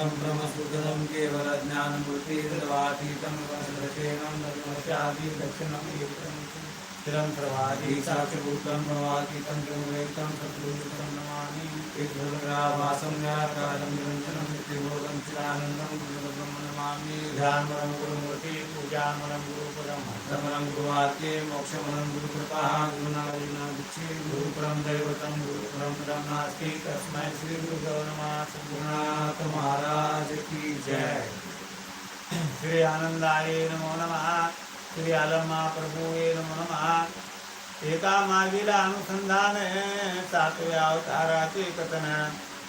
शान्तं ब्रह्मसुखदं केवलज्ञानमूर्तिर्वातीतं वसदशेनं धर्मस्यादि दक्षिणम् एकं स्थिरं सर्वादि साक्षभूतं भवातीतं गुरुवेतं सद्गुरुतं नमामि। एकभद्राभासं निराकारं निरञ्जनं नित्यबोधं चिदानन्दं गुरुब्रह्म नमामि। ध्यानमनं गुरुमूर्ति पूजामनं गुरुपदं हस्तमनं गुरुवाक्ये मोक्षमनं गुरुकृपा गुरुनारायण दीक्षे गुरुपरं दैवतं गुरुपरं पदं नास्ति। तस्मै श्री गुरुदेव नमः। सद्गुरुनाथ महाराज की जय। श्री आनंदाय नमो नमः। श्री आलमा प्रभूये नमो. नमः एका मागील अनुसंधान सातव्या अवताराचे कथन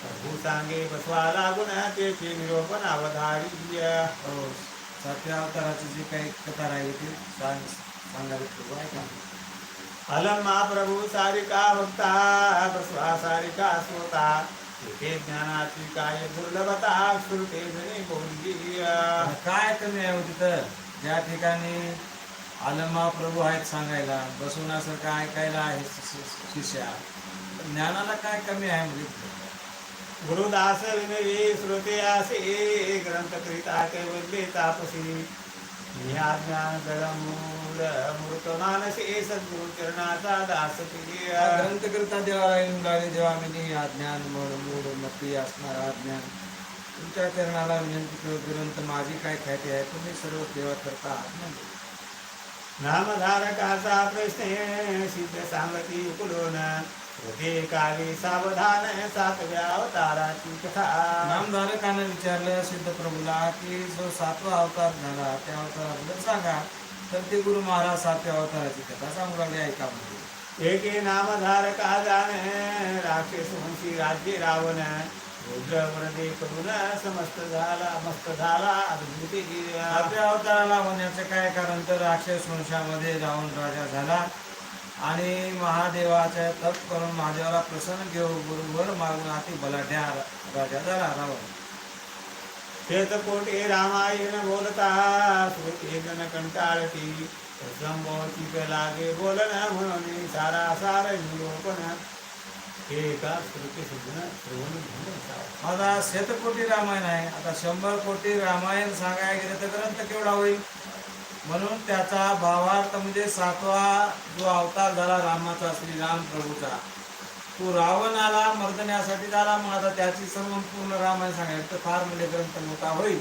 प्रभू सांगे बसवा लागून त्याचे निरोपण हो सातव्या अवताराची जी काही कथा राहिली ती सांग सांगावी प्रभू ऐका अलम महाप्रभू सारिका भक्ता बसवा सारिका स्वता एके ज्ञानाची काय दुर्लभता श्रुते बोलली. काय कमी आहे तिथं ज्या ठिकाणी आलमा प्रभू आहेत सांगायला बसवण्यासारखं ऐकायला आहे शिष्या. ज्ञानाला काय कमी आहे म्हणजे? गुरुदास विनवी श्रुते असे ग्रंथ करिता कैवल्ये तापसी. या ज्ञान मूल मृत मानसे सद्गुरु चरणाचा दास ग्रंथ करता देवाला जेव्हा मी अज्ञान मूळ मूळ मती असणारा अज्ञान तुमच्या चरणाला विनंती करतो ग्रंथ माझी काय ख्याती आहे तुम्ही सर्व सेवा करता. नामधारकाचा प्रश्न सिद्ध सांगती उकलून होते काली सावधान सातव्या अवताराची कथा. नामधारकानं विचारलं सिद्ध प्रभूला की जो सातवा अवतार झाला त्या अवताराबद्दल सांगा. तर ते गुरु महाराज सातव्या अवताराची कथा सांगू लागले ऐका म्हणजे एके नामधारका जाण राक्षस वंशी राज्य रावण. करून समस्त झाला मस्त झाला. अद्भुत सातव्या अवताराला होण्याचं काय कारण? तर राक्षस वंशामध्ये रावण राजा झाला. आणि महादेवाचा तप करून महादेवाला प्रसन्न घेऊन गुरुवर मागून अति बलाढ्या राजा झाला रावण. शेतकोटे रामायण बोलता श्रुती कंटाळती. संभवती लागे बोलन म्हणून सारा सार निरोपण. एका श्रुती सुद्धा श्रवण आता शतकोटी रामायण आहे. आता शंभर कोटी रामायण सांगायला गेलं तर ग्रंथ केवढा होईल? म्हणून त्याचा भावार्थ म्हणजे सातवा जो अवतार झाला रामाचा श्रीराम प्रभूचा तो रावणाला मर्दण्यासाठी झाला. मग आता त्याची सर्व पूर्ण रामायण सांगायचं तर फार म्हणजे ग्रंथ मोठा होईल.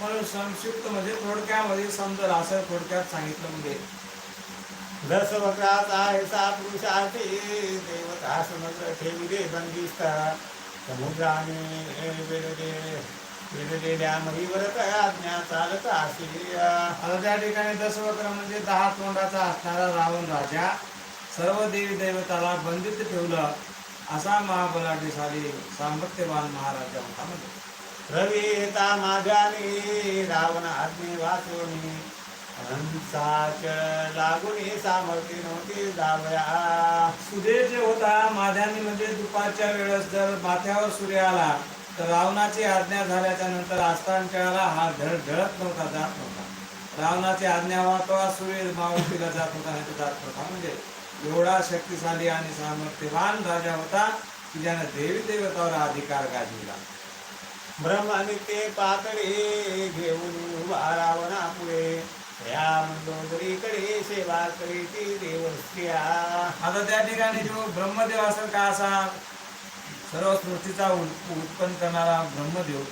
म्हणून संक्षिप्त म्हणजे थोडक्यामध्ये समजेल असं थोडक्यात सांगितलं म्हणजे दस वक्राचा ऐसा पुरुषार्थी देवता समग्र ठेविले बंदिस्ता समुद्राने वेळले वेळलेल्या महीवर आज्ञा चालत असे आता त्या ठिकाणी दसवक्र म्हणजे दहा तोंडाचा असणारा रावण राजा. सर्व देवी देवताला बंदित ठेवलं असा महाबलाढ्यशाली सामर्थ्यवान महाराजा होता म्हणजे रवी येता माझ्याने रावण आज्ञे वाचवणी लागून सामर्थ्य नव्हती जावया. सूर्य जे होता माध्यानी म्हणजे दुपारच्या वेळेस जर माथ्यावर सूर्य आला तर रावणाची आज्ञा झाल्याच्यानंतर आस्थानच्याला हा ढळ ढळत नव्हता जात नव्हता. रावणाची आज्ञा वाटवा सूर्य मावतीला जात होता नाही जात नव्हता. म्हणजे एवढा शक्तिशाली आणि सामर्थ्यवान राजा होता की ज्याने देवी देवतावर अधिकार गाजविला. ब्रह्माने ते पातळे घेऊन उभा सेवा करीती आता त्या ठिकाणी जो ब्रह्मदेव असेल का असा सर्व सृष्टीचा उत- उत्पन्न करणारा ब्रह्मदेव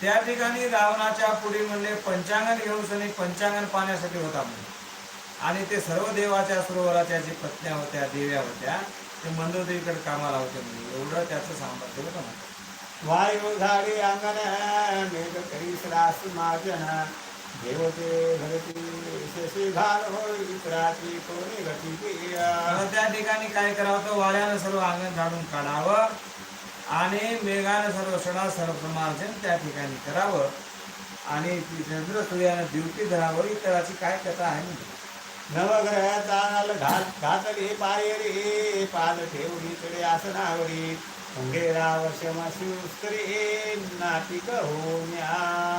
त्या ठिकाणी रावणाच्या पुढे म्हणले पंचांगण घेऊन सनी पंचांगण पाहण्यासाठी होता म्हणजे आणि ते सर्व देवाच्या सरोवराच्या जे पत्न्या होत्या देव्या होत्या ते मंदोदरीकडे कामाला होते म्हणजे एवढं त्याचं सामर्थ्य होतं म्हणजे. वायू झाडे अंगण मेघ करी श्रास माजन. देवते घरती शशी घाल होई रात्री कोणी घटी त्या ठिकाणी काय करावं तर वाड्यानं सर्व अंगण झाडून काढावं आणि मेघानं सर्व सणा सर्वमार्जन त्या ठिकाणी करावं आणि चंद्र सूर्यानं ड्युटी धरावं इतराची काय कथा आहे नवग्रह तानाल घात घातले पाये रे पाद ठेवली कडे आसनावरी अंगेरा वर्षमाशी नाटिक होण्या.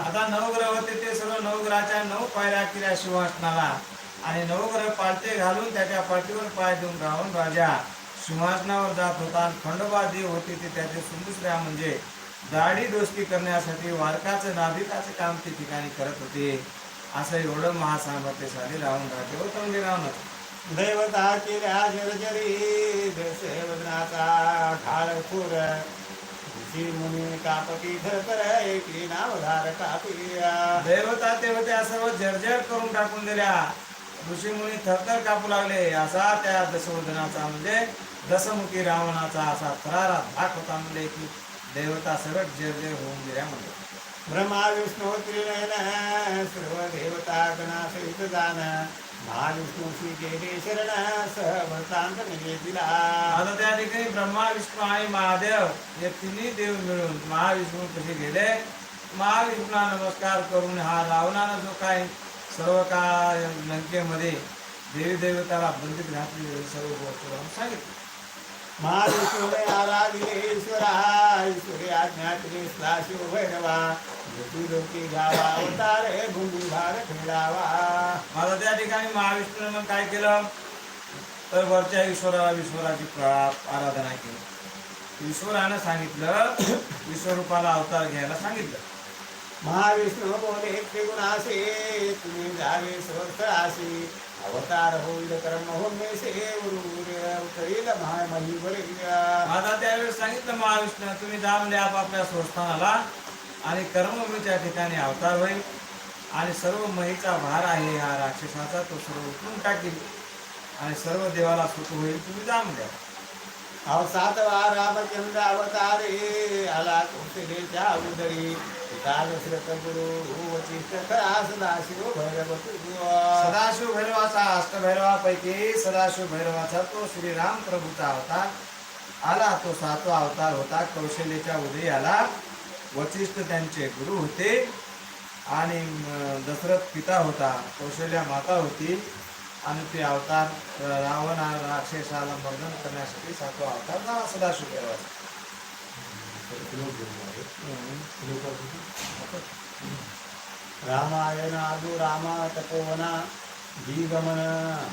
आता नवग्रह होते ते सर्व नवग्रहाच्या नऊ पायऱ्या केल्या सिंहासनाला. आणि नवग्रह पालथे घालून त्याच्या पाठीवर पाय देऊन राहून राजा सिंहासनावर जात होता. आणि खंडोबा देव होते ते त्याचे सुंदुसऱ्या म्हणजे दाढी दोस्ती करण्यासाठी वारकाचं नाभिकाचं काम ते ठिकाणी करत होते. असं एवढं महासामर्थ्यशाली राहून राहते होतं म्हणजे रावणाचं. दैवता केल्या जर्जरी दशवदनाचा ढाळ थोर ऋषी मुनी कापती धरकर एकी नावधार कापिया. दैवता ते होते असं सर्व जर्जर करून टाकून दिल्या. ऋषीमुनी थरथर कापू लागले. असा त्या दशवदनाचा म्हणजे दशमुखी रावणाचा असा थरारा धाक होता म्हणजे की देवता सरळ जर्जर होऊन गेल्या म्हणजे ब्रह्मा विष्णू त्रिनयन सर्व देवता गणासहित जाण. महाविष्णूशी गेले शरण सहवर्तांत निगे दिला आता त्या ठिकाणी ब्रह्मा विष्णू आणि महादेव हे तिन्ही देव मिळून महाविष्णू कसे गेले? महाविष्णूला नमस्कार करून हा रावणानं जो काय सर्व काय लंकेमध्ये देवी देवताला बंदित घातली सर्व गोष्ट सांगितलं. महाविष्णूने आराधिले ईश्वरा ईश्वरी आज्ञा केली स्ला शिव भैरवा लोकी घ्यावा अवतारे भूमी भार खेळावा. माझा त्या ठिकाणी महाविष्णूने मग काय केलं? तर वरच्या ईश्वराला ईश्वराची आराधना केली. ईश्वरानं सांगितलं विश्वरूपाला अवतार घ्यायला सांगितलं. महाविष्णू बोले त्रिगुणासे तुम्ही जावे स्वस्थळाशी अवतार होईल कर्म होमेसे उतरील महामहिवरील आता त्यावेळेस सांगितलं महाविष्णू तुम्ही जा म्हणजे आपापल्या स्वस्थानाला आणि कर्मभूमीच्या ठिकाणी अवतार होईल. आणि सर्व महीचा भार आहे हा राक्षसाचा तो सर्व उठून टाकील. आणि सर्व देवाला सुख होईल तुम्ही जा म्हणजे अव सातवा रामचंद्र अवतारे आला कौशलेच्या उदरी. पिता दशरथ गुरु सदाशिव भैरव सदाशिव भैरवाचा अष्टभैरवापैकी सदाशिव भैरवाचा तो श्रीराम प्रभूचा अवतार. आला तो सातवा अवतार होता कौशल्याच्या उदयी वचिष्ठ त्यांचे गुरु होते आणि दशरथ पिता होता कौशल्या माता होती आणि ते अवतार रावण राक्षसाला मर्दन करण्यासाठी सातवा अवतार ना सदाशिव भैरवाचा रामायण आदु रामा तपोवना जीगमन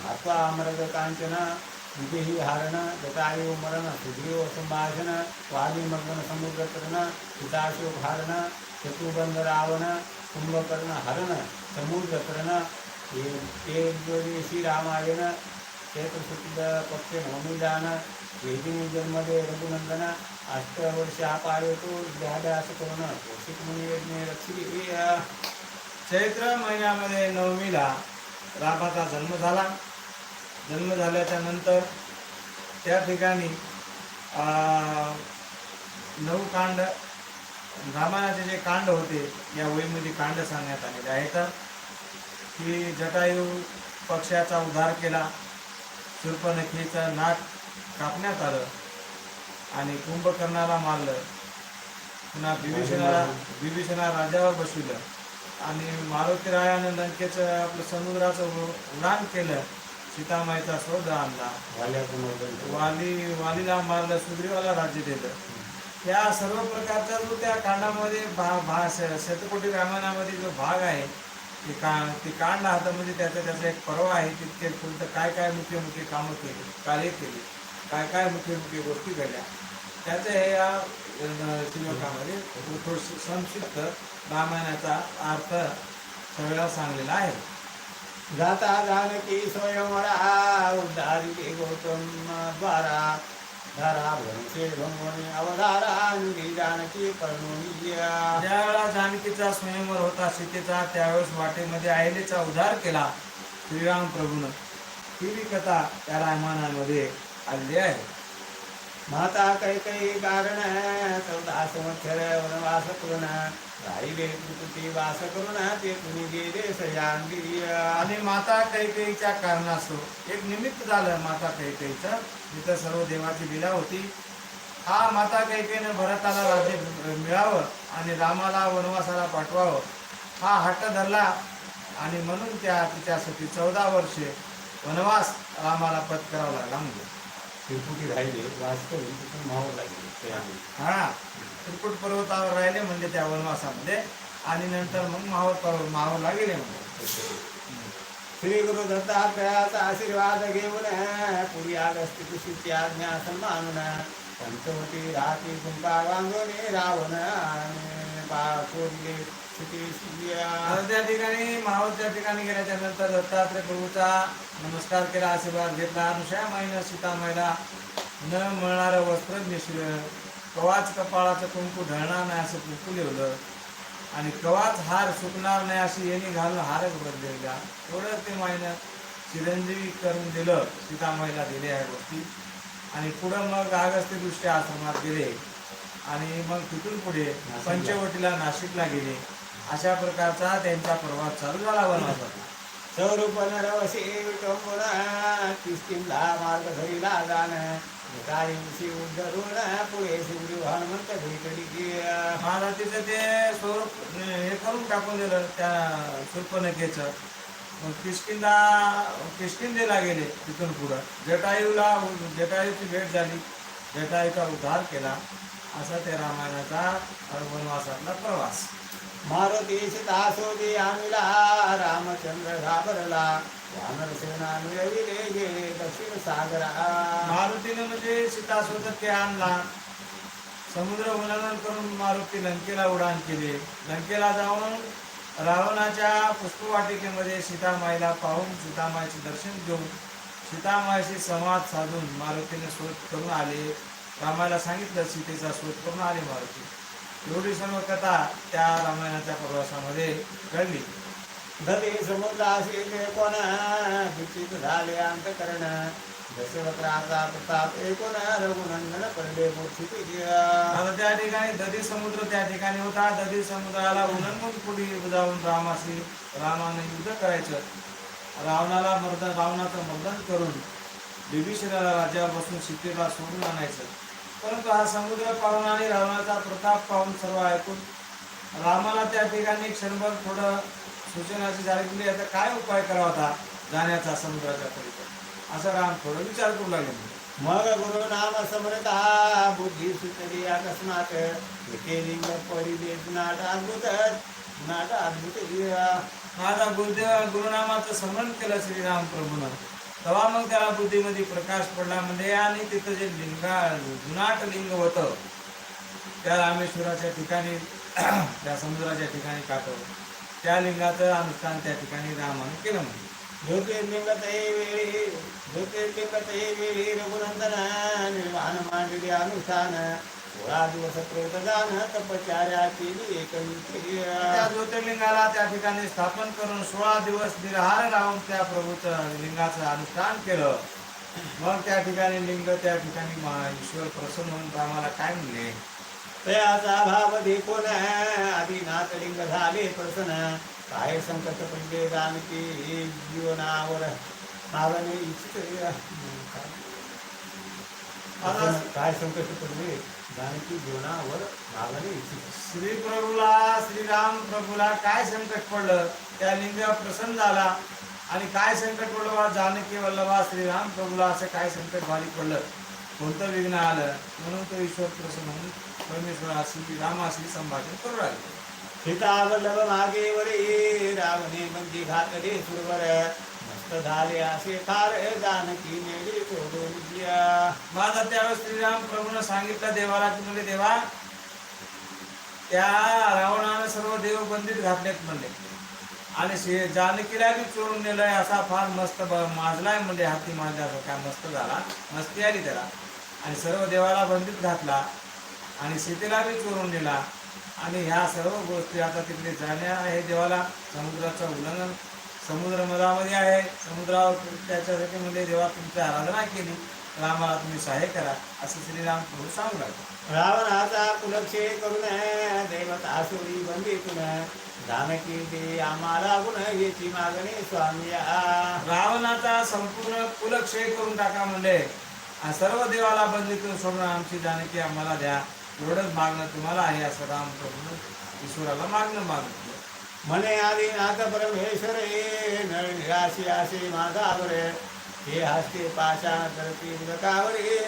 हत्वा अमृत कांचना विदेही हारण जटायु मरण सुग्रीव संभाषण वाली मग्न समुद्र कर्ण पिताशो भारण चतुबंध रावण कुंभकर्ण हरण समुद्र कर्ण श्री रामायण चैत्र शुक्ल पक्ष नवमीदान वेदिनी जन्मदे रघुनंदन अष्टवर्ष पाळतो ध्यास करून कौशिक मुनी यज्ञ रक्षी चैत्र महिन्यामध्ये नवमीला रामाचा जन्म झाला जन्म झाल्याच्यानंतर त्या ठिकाणी आ, नऊ कांड रामायणाचे जे कांड होते या वहीमध्ये कांड सांगण्यात आलेले आहेत. की जटायू पक्षाचा उद्धार केला शूर्पनखीचं नाक कापण्यात आलं आणि कुंभकर्णाला मारलं. पुन्हा बिभीषणाला बिभीषणा राजावर बसविलं आणि मारुतीरायानं लंकेचं आपलं समुद्राचं उ- उडान केलं. सीतामाईचा शोध आणला. वाली वालीला मारलं सुग्रीवाला राज्य दिलं. या सर्व प्रकारचा जो त्या कांडामध्ये भा भा शतकोटी रामायणामध्ये जो भाग आहे ते का ते कांड हातामध्ये त्याचा त्याचा एक पर्व आहे तितके कोणतं काय काय मुख्य मुख्य कामं केली कार्य केली काय काय मुख्य मुख्य गोष्टी घडल्या. त्याचं हे या अं, श्लोकामध्ये थोडं संक्षिप्त रामायणाचा अर्थ सगळा सांगलेला आहे. जाता जानकी स्वयंवरा उद्धारी गौतम द्वारा। धरा भंसे भंगोनी अवधारा अंगी जानकी कर्णोनिया ज्यावेळेला जानकीचा स्वयंवर होता सीतेचा त्यावेळेस वाटेमध्ये अहिलेचा उद्धार केला. श्रीराम प्रभूनं ही कथा त्या रामायणामध्ये आलेली आहे. माता कैकई कारण चौदा संवत्सर वनवास करून राहिले त्रिकुटी वास करून ते तुम्ही गेले सयांगी आणि माता कैकेयीच्या कारणास्तव एक निमित्त झालं माता कैकेयीचं. जिथं सर्व देवाची लीला होती. हा माता कैकेयीनं भरताला राज्य मिळावं आणि रामाला वनवासाला पाठवावं. हा हट्ट धरला आणि म्हणून त्या तिच्यासाठी चौदा वर्षे वनवास रामाला पत्करावा लागला. म्हणजे त्रिकुटी राहिले वास करून तिथून मावं लागले हा. त्रिकुट पर्वतावर राहिले म्हणजे त्या वनवासामध्ये. आणि नंतर मग माहूर पर्वत माहूरला गेले म्हणजे श्री गुरु दत्तात्रयाचा आशीर्वाद घेऊन पुरी आगस्ती कुशीची आज्ञा सन्मानून पंचवटी राहती कुंका बांधून रावण त्या ठिकाणी मावळ त्या ठिकाणी गेल्याच्यानंतर दत्तात्रय प्रभूचा नमस्कार केला आशीर्वाद घेतला. अनुषया महिना सीतामाईला न मळणारं वस्त्र नेसलं. कवाच कपाळाचं कुंकू ढळणार नाही असं कुंकू लिवलं आणि कवाच हार सुकणार नाही अशी येणी घालून हारच बदललेला एवढं ते माईनं चिरंजीवी करून दिलं सीतामाईला दिले आहे गोष्टी. आणि पुढं मग अगस्त्य दृष्टी आश्रमात गेले. आणि मग तिथून पुढे पंचवटीला नाशिकला गेले. अशा प्रकारचा त्यांचा प्रवास चालू झाला वनवासाचा स्वरूप नरवसे विटंबुना किस्किंदा मार्ग धरिला जाण कायमशी उद्धरून पुढे शिवरी हनुमंत भेटली महाराजीचं ते स्वरूप हे करून टाकून दिलं त्या सुर्पनखेचं मग किशकिंदा किशकिंदेला गेले तिथून पुढं. जटायूला जटायूची भेट झाली. जटायूचा उद्धार केला. असा ते रामायणाचा वनवासातला प्रवास. मारुती सीतासोदी आमिला रामचंद्र घाबरला. वानर सेना मिळविले गेले दक्षिण सागरा. मारुतीने म्हणजे सीतासोबत ते आणला. समुद्र उल्लंघन करून मारुती लंकेला उडान केले. लंकेला जाऊन रावणाच्या पुष्पवाटिकेमध्ये सीतामाईला पाहून सीतामाईचे दर्शन घेऊन सीतामाईशी संवाद साधून मारुतीने शोध करून आले. रामाला सांगितलं सीतेचा शोध करून आले मारुती. एवढी सर्व कथा त्या रामायणाच्या प्रवासामध्ये घडली. धरे समुद्राशी कोण दुचित झाले अंतकरण. दशरथाचा प्रताप एकूण रघुनंदन पडले मोठी आता त्या ठिकाणी दधी समुद्र त्या ठिकाणी होता. दधी समुद्राला उल्लंघून पुढे जाऊन रामाशी रामाने युद्ध करायचं. रावणाला मर्दन रावणाचं मर्दन करून बिभीषणाला राजा बसून सीतेला सोडून आणायचं. परंतु हा समुद्र पाहून आणि रावणाचा प्रताप पाहून सर्व ऐकून रामाला त्या ठिकाणी क्षणभर थोडं सूचनाची झाली गेली आता काय उपाय करावा होता जाण्याचा समुद्राच्या पलीकडे असं राम थोडं विचार करू लागले. मग गुरु नाम समृता बुद्धी सुचली अकस्मात. लिंग परिदेश नाट अद्भुत नाट अद्भुत माझा गुरुदेव गुरुनामाचं स्मरण केलं श्रीराम प्रभूनं तेव्हा मग त्याला बुद्धीमध्ये प्रकाश पडला म्हणजे आणि तिथं जे लिंगा जुनाट लिंग होतं त्या रामेश्वराच्या ठिकाणी त्या समुद्राच्या ठिकाणी काटवलं त्या लिंगाचं अनुष्ठान त्या ठिकाणी रामाने केलं म्हणजे ज्योतिर्लिंगत हे वेळी ज्योतिर्लिंगत हे वेळी रघुनंदन निर्माण मांडली अनुष्ठान सोळा दिवस प्रेत जाण तपचार्या केली त्या ज्योतिर्लिंगाला त्या ठिकाणी स्थापन करून सोळा दिवस निरहार राहून त्या प्रभूचं लिंगाचं अनुष्ठान केलं. मग त्या ठिकाणी लिंग त्या ठिकाणी ईश्वर प्रसन्न होऊन रामाला काय म्हणले? तयाचा भाव देखून आदिनाथ लिंग झाले प्रसन्न. काय संकट पडले जानकी जीवनावर मागणे इच्छित. काय संकट पडले? जानकी जीवनावर श्री प्रभूला श्रीराम प्रभूला काय संकट पडलं? त्या लिंगावर प्रसन्न झाला. आणि काय संकट पडलं बा? जानकी वल्लभा श्रीराम प्रभूला असं काय संकट भारी पडलं? कोणतं विघ्न आलं? म्हणून तो ईश्वर प्रसन्न होऊन परमेश्वराशी रामाशी संभाषण करू लागले. सीता वल्लभ मागे वरे रावणे बंदी घातले सुरवर. झाले असे फार जानकी नेली सोडून माझा त्यावेळेस श्रीराम प्रभून सांगितलं देवाला की म्हणजे देवा त्या रावणानं सर्व देव बंदीत घातलेत म्हणले. आणि जानकीला बी चोरून नेलंय असा फार मस्त माजलाय म्हणजे हाती माजल्यासारखा मस्त झाला. मस्ती आली त्याला. आणि सर्व देवाला बंदीत घातला. आणि सीतेला बी चोरून नेला. आणि ह्या सर्व गोष्टी आता तिकडे जाण्या हे देवाला समुद्राचं उल्लंघन समुद्र मधामध्ये आहे. समुद्रावर त्याच्यासाठी म्हणजे देवा तुमची आराधना केली. तर आम्हाला तुम्ही सहाय्य करा. असं श्रीराम प्रभू सांगू लागले. रावणाचा कुलक्षे करून देवता सुरी बंदीतून जानकी दे आम्हाला गुण याची मागणी स्वामी रावणाचा संपूर्ण कुलक्षय करून टाका म्हणले. सर्व देवाला बंदीतून सोडून आमची जानकी आम्हाला द्या. एवढंच मागणं तुम्हाला आहे. असं राम प्रभूनं ईश्वराला मागणं मागितलं म्हणे आधी नाथ परमेश्वर हे नळ निराशी असे माझा बरे हे हस्ते पाषाण करती उदकावरे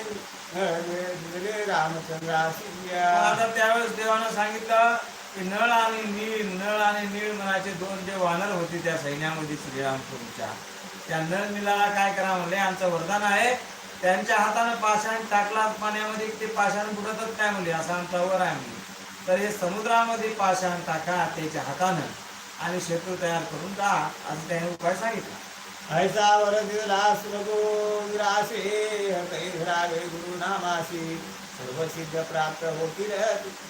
नळ रामचंद्राशी आता त्यावेळेस देवानं सांगितलं की नळ आणि नीळ नळ आणि नीळ म्हणायचे दोन जे वानर होते त्या सैन्यामध्ये श्रीरामपूरच्या. त्या नळ मिलाला काय करा म्हणले आमचं वरदान आहे. त्यांच्या हातानं पाषाण टाकला पाण्यामध्ये ते पाषाण बुडतच काय म्हणले असा आमचा वर आहे. तर हे समुद्रामध्ये पाषाण टाका त्याच्या हातानं. आणि सेतू तयार करून जा असं त्याने उपाय सांगितला? ऐसा वर दिला सुरगो विरासे हृदय गुरु नामासी सर्व सिद्ध प्राप्त होतील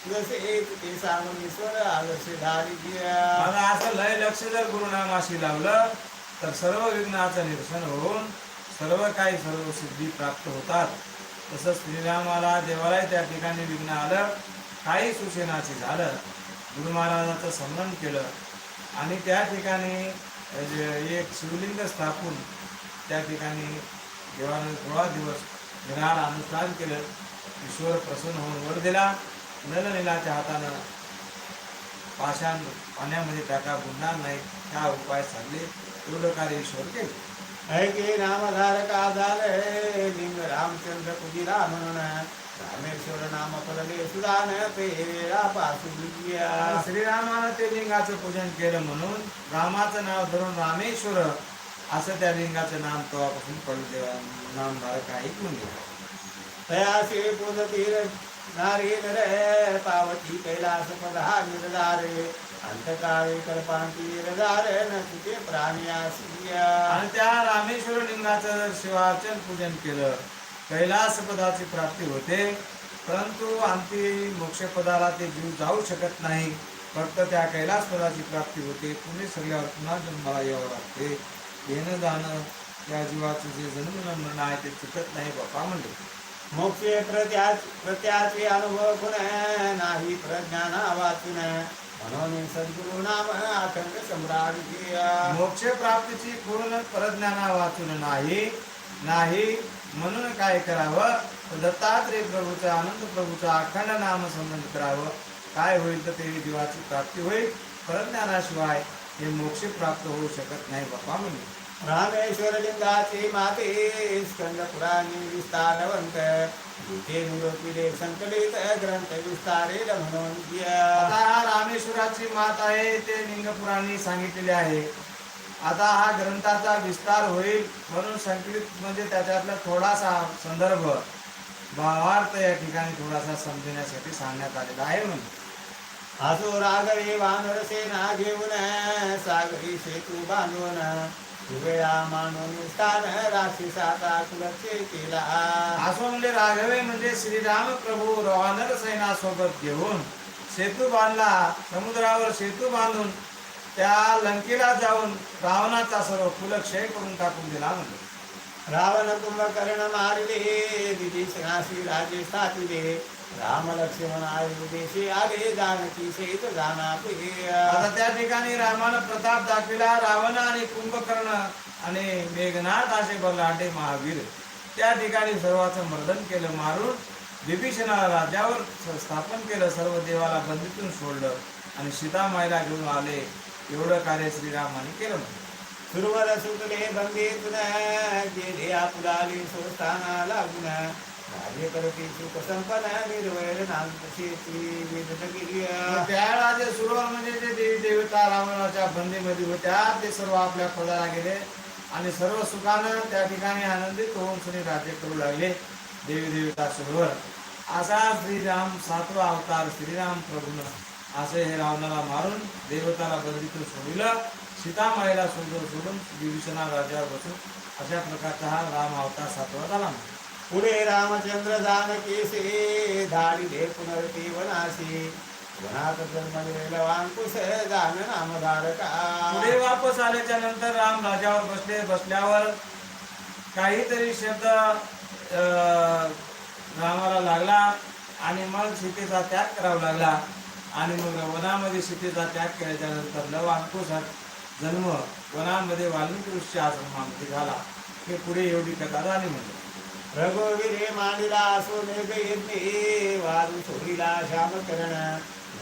तुझसे ते सांगून ईश्वर आदर्श धारी मला असं लय लक्ष जर गुरुनामाशी लावलं तर सर्व विघ्नाचं निरसन होऊन सर्व काही सर्व सिद्धी प्राप्त होतात. तसं श्रीरामाला देवालाही त्या ठिकाणी विघ्न आलं काही सुसेनाचे झालं. गुरु महाराजाचं स्मरण केलं आणि त्या ठिकाणी एक शिवलिंग स्थापून त्या ठिकाणी देवानं सोळा दिवस घराला अनुष्ठान केलं. ईश्वर प्रसन्न होऊन वर दिला. नलनिलाच्या हातानं पाषाण पाण्यामध्ये टाका बुडणार नाही त्या उपाय सांगले. एवढं कार्य ईश्वर केले. ऐके नामधारका झाले लिंग रामचंद्र पूजिला म्हणून रामेश्वर नाम पदले सुदान ते श्रीरामानं ते लिंगाचं पूजन केलं म्हणून रामाचं नाव धरून रामेश्वर असं त्या लिंगाचं नाम तेव्हापासून पडलं. तेव्हा नामधारक आहे म्हणजे तयासे पुजतीर नारी नर पावती कैलास पदहा निर्धारे अंतकाळी कल्पांती निर्धार न तुझे प्राणी आसिया आणि त्या रामेश्वर लिंगाचं जर शिवार्चन पूजन केलं. कैलास पदाची प्राप्ती होते परंतु अंती मोक्षपदाला ते जीव जाऊ शकत नाही. फक्त त्या कैलास पदाची प्राप्ती होते. पुणे सगळ्यावर पुन्हा जन्माला यावं लागते. येणं जाणं त्या जीवाचं जे जन्म मरण आहे ते चुकत नाही बापा म्हणले. मोक्षे प्रत्या प्रत्याचे अनुभव गुण नाही प्रज्ञाना वाचून म्हणून सद्गुरु नाम अखंड सम्राट. मोक्ष प्राप्तीची पूर्ण परज्ञाना वाचून नाही. नाही म्हणून काय करावं? तर दत्तात्रय प्रभूचा आनंद प्रभूचा अखंड नाम संबंध करावं. काय होईल तर ते जीवाची प्राप्ती होईल. परज्ञानाशिवाय हे मोक्ष प्राप्त होऊ शकत नाही बापा म्हणजे रामेश्वर लिंगाचे माते स्कंद पुराणी विस्तारवंत निरोपिले संकलित ग्रंथ म्हणून हा रामेश्वराची मात आहे ते लिंगपुराणी सांगितलेले आहे. आता हा ग्रंथाचा विस्तार होईल म्हणून संकलित म्हणजे त्याच्यातला थोडासा संदर्भ भावार्थ या ठिकाणी थोडासा समजण्यासाठी सांगण्यात आलेला आहे म्हणून. आसो रागवे वानर सेना घेऊन सागरी सेतू बांधून वेळा मानून स्थान राशी साता कुलचे केला. असो म्हणजे राघवे म्हणजे श्रीराम प्रभू वानर सैना सोबत घेऊन सेतू बांधला समुद्रावर सेतू बांधून त्या लंकेला जाऊन रावणाचा सर्व कुलक्षय करून टाकून दिला म्हणजे रावण कुंभकर्ण मारिले दिदी सनाशी राजे स्थापिले राम लक्ष्मण आयुदेशी आले जानकी सेत जाना आता त्या ठिकाणी रामानं प्रताप दाखविला. रावण आणि कुंभकर्ण आणि मेघनाथ असे बलाढ्य महावीर त्या ठिकाणी सर्वांचं मर्दन केलं मारून विभीषणाला राज्यावर स- स्थापन केलं सर्व देवाला बंदीतून सोडलं आणि सीतामाईला घेऊन आले. एवढं कार्य श्रीरामाने केलं म्हणजे. सुरवर सुतले बंदीतून गेले आपुलाली सोस्थाना लागून राजे करते सुख संपन्न निर्वैर नांद शेती विदत गिर्य. मग सुरवर म्हणजे जे देवी देवता रावणाच्या बंदीमध्ये होत्या ते सर्व आपल्या पदाला गेले. आणि सर्व सुखानं त्या ठिकाणी आनंदित होऊन श्री राज्य करू लागले. देवी देवता सुरवर. असा श्रीराम सातवा अवतार श्रीराम प्रभूनं. असे हे रावणाला मारून देवताला बंदीतून सोडलं सीतामाईला सोडून सोडून विभीषणा राज्यावर बसून अशा प्रकारचा हा राम अवतार सातवा झाला पुढे रामचंद्र जानकी से धाडिले पुनरती वनासी वनात जन्मलेला वांकुश जान नामधारका. पुढे वापस आल्याच्यानंतर राम राजावर बसले बसल्यावर काहीतरी शब्द रामाला लागला आणि मग सीतेचा त्याग करावा लागला. आणि मग वनामध्ये सीतेचा त्याग केल्याच्यानंतर लव अंकुश हा जन्म वनामध्ये वाल्मिकी ऋषी आश्रमामध्ये झाला हे पुढे एवढी कथा झाली म्हणजे रघुवीरे मांडिला सोने गैरने वारू सोडीला श्याम करण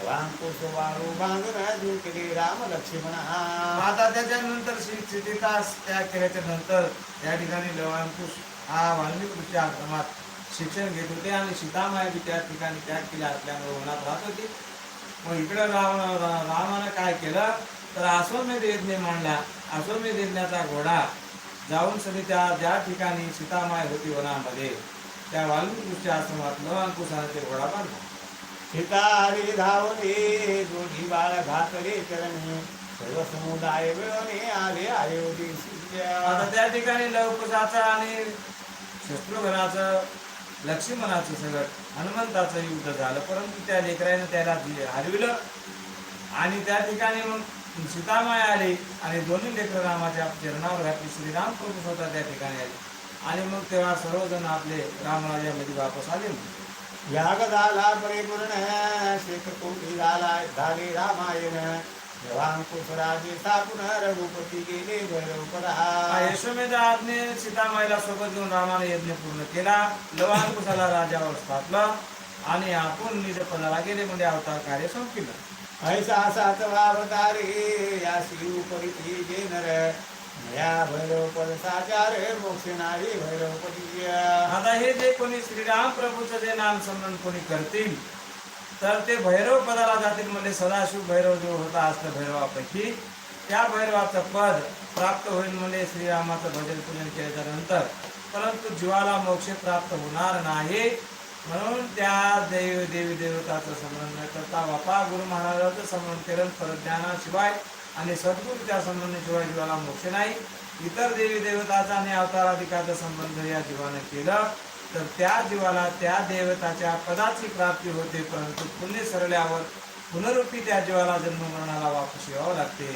वांकुश वारू बांधून जिंकले राम लक्ष्मण. आता त्याच्यानंतर सी- सीतेचा त्याग केल्याच्यानंतर त्या ठिकाणी लवांकुश हा वाल्मिक ऋषी आश्रमात शिक्षण घेत होते आणि सीतामाई बी त्या ठिकाणी त्याग केला असल्यामुळे वनात राहत होती. मग इकडं राम रा- रामानं काय केलं? तर अश्वमेध यज्ञ मांडला. अश्वमेध यज्ञाचा घोडा जाऊन सगळी त्या ज्या ठिकाणी सीतामाय होती वनामध्ये. त्या वाल्मिकी आश्रमात लवांकुशाने ते घोडा बांधला सीता हरी धावले दोन्ही बाळ घातले चरणी. सर्व समुदाय मिळवणे आले अयोधी आता त्या ठिकाणी लवकुशाचं आणि शत्रुघ्नाचं लक्ष्मणाचं सगळं हनुमंताचं युद्ध झालं परंतु त्या लेकरानं त्याला दि- हरविलं. आणि त्या ठिकाणी मग सीतामाय आली आणि दोन्ही लेकर रामाच्या चरणावर घातली. श्रीराम प्रभू स्वतः त्या ठिकाणी आले. आणि मग तेव्हा सर्वजण आपले रामराजामध्ये वापस आले. याग झाला परिपूर्ण शेख कोटी झाला झाले रामायण. रघुपती गेले भैरवपरा यशोमेधा आज्ञे सीतामाईला सोबत घेऊन रामाने यज्ञ पूर्ण केला. लवांकुशाला राजावर स्थापलं आणि आपण निजपदाला गेले म्हणजे अवतार कार्य संपलं ऐसा सातवा अवतारे या शिव परिती जे नर. या भैरवपद साचार मोक्ष नारी भैरवपती. आता हे जे कोणी श्रीराम प्रभूचं जे नाम स्मरण कोणी करतील तर ते भैरव पदाला जातील म्हणजे सदाशिव भैरव जो होता असतं भैरवापैकी त्या भैरवाचं पद प्राप्त होईल म्हणजे श्रीरामाचं भजन पूजन केल्याच्यानंतर परंतु जीवाला मोक्ष प्राप्त होणार नाही म्हणून त्या देव देवी देवताचं स्मरण न करता बापा गुरु महाराजाचं स्मरण केलं परज्ञानाशिवाय आणि सद्गुरूच्या संबंधाशिवाय जीवाला मोक्ष नाही. इतर देवी देवताचा आणि अवताराधिकाचा संबंध या जीवानं केलं. तर त्या जीवाला त्या देवताच्या पदाची प्राप्ती होते परंतु पुण्य सरल्यावर पुनरुक्ती त्या जीवाला जन्म मरणाला वापस यावं लागते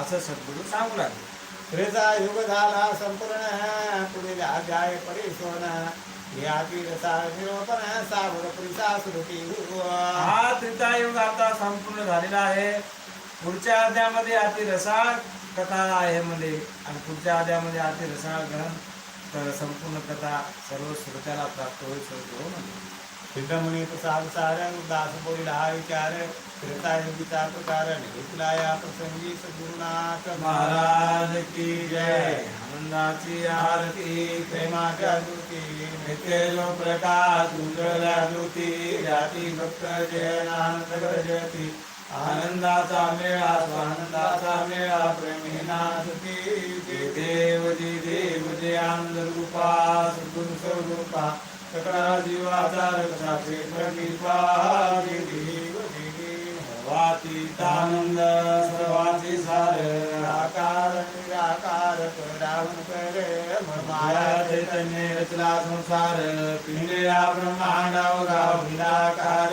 असं सद्गुरू सांगू लागले. त्रेचा युग झाला संपूर्ण पुढे अध्याय श्रुती हा त्रितायुग आता संपूर्ण झालेला आहे. पुढच्या अध्यामध्ये अति रसाळ कथा आहे म्हणजे आणि पुढच्या अध्यामध्ये अति रसाळ ग्रहण तर संपूर्ण कथा सर्व श्रोत्याला प्राप्त होईल सद्गुरू म्हणजे हो, हो. सिद्धमुनी प्रसाद सार दास बोलिला हा विचार त्रेतायुगीचा कारण घेतला या प्रसंगी सद्गुरुनाथ महाराज की जय. आनंदाची आरती प्रेमाच्या दूती नित्य जो प्रकाश उजळल्या दूती जाती भक्त जय आनंद जयती आनंदाचा मेळा स्वानंदाचा मेळा प्रेमीना सुखी देव दे देव जे आनंद रूपा सुगुण स्वरूपा सकळा जीवाचा रक्षा ते प्रतिपा देव आनंद सर्वाती सार आकार निराकार करावून माया चैतन्य रचना संसार पिंडया ब्रह्मांडावर गाव विनाकार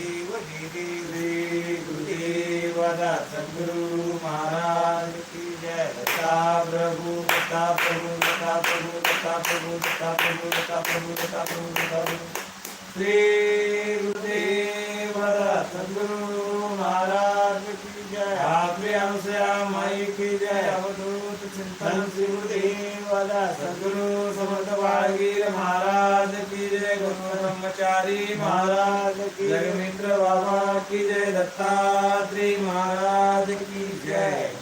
जी देव जी देव श्री गुरुदेव दत्त सद्गुरु महाराज की जय। दत्ता प्रभु दत्ता प्रभु दत्ता प्रभु दत्ता प्रभु दत्ता प्रभु दत्ता प्रभु दत्ता प्रभु दत्ता प्रभु। श्री गुरुदेव दत्त सद्गुरु महाराज की जय आपले अनुसया माई की जय अवधूत चिंतन सद्गुरु समर्थ बाळगीर महाराज की जय गुरु ब्रह्मचारी महाराज की जय मित्र बाबा की जय दत्तात्री महाराज की जय